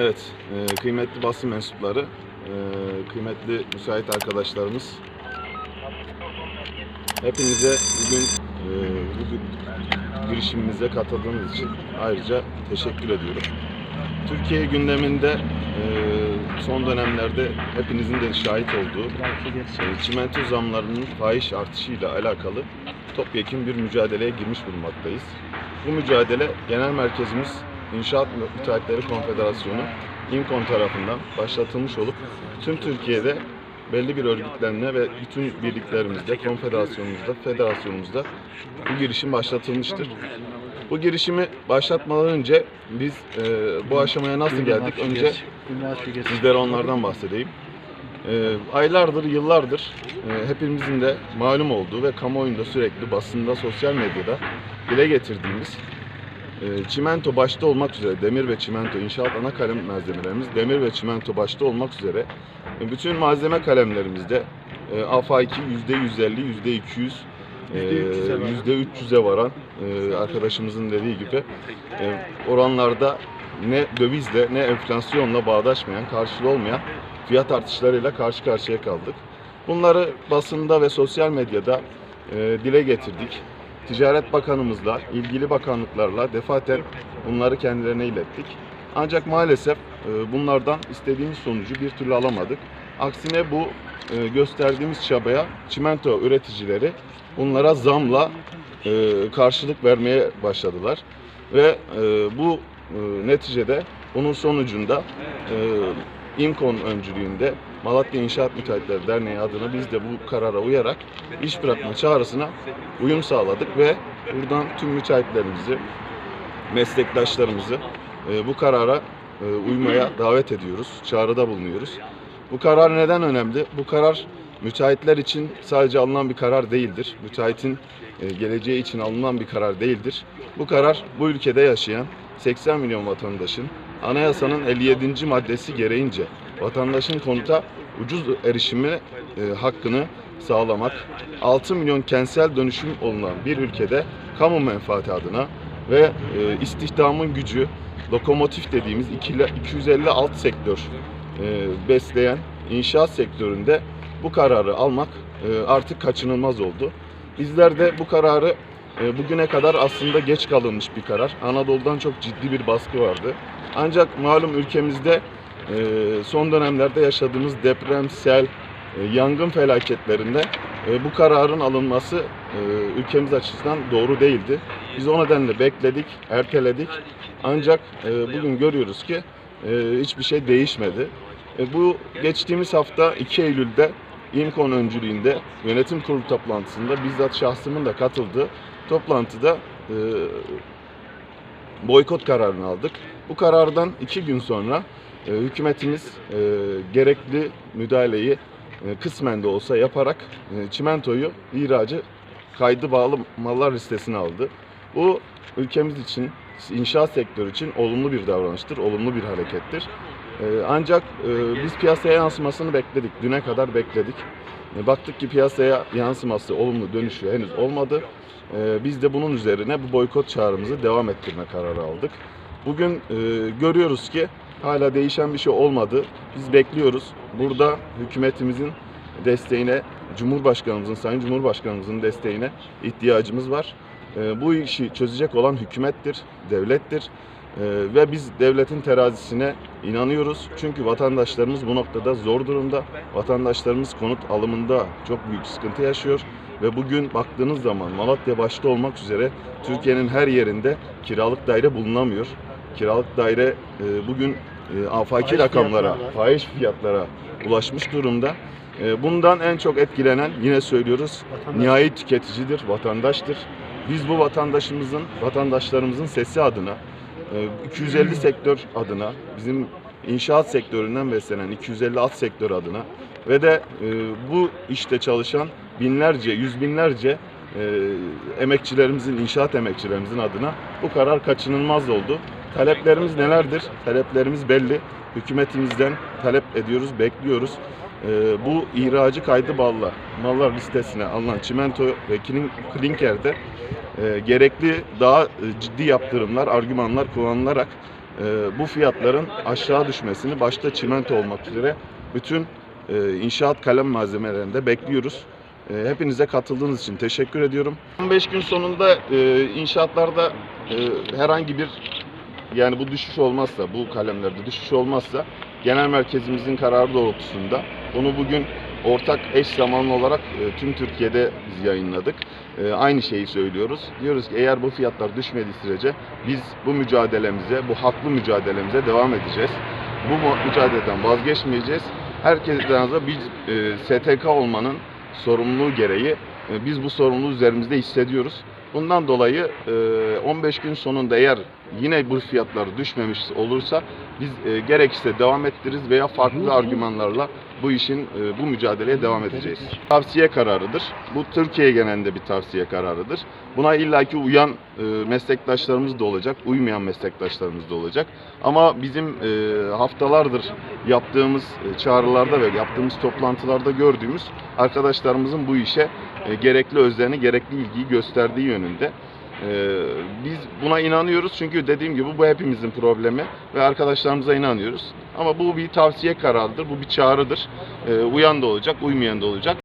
Evet, e, kıymetli basın mensupları, e, kıymetli müsait arkadaşlarımız. Hepinize bugün e, bugün girişimimize katıldığınız için ayrıca teşekkür ediyorum. Türkiye gündeminde e, son dönemlerde hepinizin de şahit olduğu e, çimento zamlarının fahiş artışıyla alakalı topyekun bir mücadeleye girmiş bulunmaktayız. Bu mücadele genel merkezimiz İnşaat Müteahhitleri Konfederasyonu İMKON tarafından başlatılmış olup tüm Türkiye'de belli bir örgütlenme ve bütün birliklerimizde, konfederasyonumuzda, federasyonumuzda bu girişim başlatılmıştır. Bu girişimi başlatmadan önce biz e, bu aşamaya nasıl geldik? Önce sizlere onlardan bahsedeyim. E, aylardır, yıllardır e, hepimizin de malum olduğu ve kamuoyunda sürekli basında, sosyal medyada dile getirdiğimiz çimento başta olmak üzere, demir ve çimento inşaat ana kalem malzemelerimiz, demir ve çimento başta olmak üzere bütün malzeme kalemlerimizde e, AFA2 %150, %200, e, %300'e varan e, arkadaşımızın dediği gibi e, oranlarda ne dövizle ne enflasyonla bağdaşmayan, karşılığı olmayan fiyat artışlarıyla karşı karşıya kaldık. Bunları basında ve sosyal medyada e, dile getirdik. Ticaret Bakanımızla, ilgili bakanlıklarla defaten bunları kendilerine ilettik. Ancak maalesef e, bunlardan istediğimiz sonucu bir türlü alamadık. Aksine bu e, gösterdiğimiz çabaya çimento üreticileri bunlara zamla e, karşılık vermeye başladılar. Ve bu neticede bunun sonucunda e, İMKON öncülüğünde Malatya İnşaat Müteahhitleri Derneği adına biz de bu karara uyarak iş bırakma çağrısına uyum sağladık ve buradan tüm müteahhitlerimizi, meslektaşlarımızı e, bu karara e, uymaya davet ediyoruz, çağrıda bulunuyoruz. Bu karar neden önemli? Bu karar müteahhitler için sadece alınan bir karar değildir. Müteahhitin e, geleceği için alınan bir karar değildir. Bu karar bu ülkede yaşayan 80 milyon vatandaşın anayasanın 57. maddesi gereğince vatandaşın konuta ucuz erişimi e, hakkını sağlamak, 6 milyon kentsel dönüşüm olunan bir ülkede kamu menfaati adına ve e, istihdamın gücü, lokomotif dediğimiz ikili- 250 alt sektör e, besleyen inşaat sektöründe bu kararı almak e, artık kaçınılmaz oldu. Bizler de bu kararı e, bugüne kadar aslında geç kalınmış bir karar. Anadolu'dan çok ciddi bir baskı vardı. Ancak malum ülkemizde e, son dönemlerde yaşadığımız deprem, sel, e, yangın felaketlerinde e, bu kararın alınması ülkemiz açısından doğru değildi. Biz o nedenle bekledik, erteledik. Ancak bugün görüyoruz ki hiçbir şey değişmedi. Bu geçtiğimiz hafta 2 Eylül'de İMKON öncülüğünde yönetim kurulu toplantısında bizzat şahsımın da katıldığı toplantıda boykot kararını aldık. Bu karardan iki gün sonra e, hükümetimiz e, gerekli müdahaleyi e, kısmen de olsa yaparak e, çimentoyu ihracı kaydı bağlı mallar listesine aldı. Bu ülkemiz için, inşaat sektörü için olumlu bir davranıştır, olumlu bir harekettir. E, ancak e, biz piyasaya yansımasını bekledik, düne kadar bekledik. E, baktık ki piyasaya yansıması, olumlu dönüşü henüz olmadı. E, biz de bunun üzerine bu boykot çağrımızı devam ettirme kararı aldık. Bugün e, görüyoruz ki hala değişen bir şey olmadı. Biz bekliyoruz. Burada hükümetimizin desteğine, Cumhurbaşkanımızın, Sayın Cumhurbaşkanımızın desteğine ihtiyacımız var. Bu işi çözecek olan hükümettir, devlettir. E, ve biz devletin terazisine inanıyoruz. Çünkü vatandaşlarımız bu noktada zor durumda. Vatandaşlarımız konut alımında çok büyük sıkıntı yaşıyor. Ve bugün baktığınız zaman Malatya başta olmak üzere Türkiye'nin her yerinde kiralık daire bulunamıyor. Kiralık daire e, bugün e, afaki Fahiş rakamlara, fiyatlarla. fahiş fiyatlara ulaşmış durumda. E, bundan en çok etkilenen yine söylüyoruz Vatandaş. nihai tüketicidir, vatandaştır. Biz bu vatandaşımızın, vatandaşlarımızın sesi adına, 250 sektör adına, bizim inşaat sektöründen beslenen 250 alt sektör adına ve de e, bu işte çalışan binlerce, yüz binlerce e, emekçilerimizin, inşaat emekçilerimizin adına bu karar kaçınılmaz oldu. Taleplerimiz nelerdir? Taleplerimiz belli. Hükümetimizden talep ediyoruz, bekliyoruz. E, bu ihracı kaydı bağlı mallar listesine alınan çimento ve klin- klinker'de e, gerekli daha e, ciddi yaptırımlar, argümanlar kullanılarak bu fiyatların aşağı düşmesini başta çimento olmak üzere bütün e, inşaat kalem malzemelerinde bekliyoruz. E, Hepinize katıldığınız için teşekkür ediyorum. 15 gün sonunda e, inşaatlarda e, herhangi bir yani bu düşüş olmazsa, bu kalemlerde düşüş olmazsa genel merkezimizin kararı doğrultusunda bunu bugün ortak eş zamanlı olarak e, tüm Türkiye'de biz yayınladık. E, aynı şeyi söylüyoruz. Diyoruz ki eğer bu fiyatlar düşmediği sürece biz bu mücadelemize, bu haklı mücadelemize devam edeceğiz. Bu mücadeleden vazgeçmeyeceğiz. Herkesten azı biz e, STK olmanın sorumluluğu gereği biz bu sorumluluğu üzerimizde hissediyoruz. Bundan dolayı e, 15 gün sonunda eğer yine bu fiyatlar düşmemiş olursa biz e, gerekirse devam ettiririz veya farklı argümanlarla bu işin e, bu mücadeleye devam edeceğiz. Tavsiye kararıdır. Bu Türkiye genelinde bir tavsiye kararıdır. Buna illaki uyan e, meslektaşlarımız da olacak, uymayan meslektaşlarımız da olacak. Ama bizim e, haftalardır yaptığımız e, çağrılarda ve yaptığımız toplantılarda gördüğümüz arkadaşlarımızın bu işe e, gerekli özlerini, gerekli ilgiyi gösterdiği yönünde. Ee, biz buna inanıyoruz çünkü dediğim gibi bu hepimizin problemi ve arkadaşlarımıza inanıyoruz. Ama bu bir tavsiye kararıdır, bu bir çağrıdır. Ee, uyan da olacak, uymayan da olacak.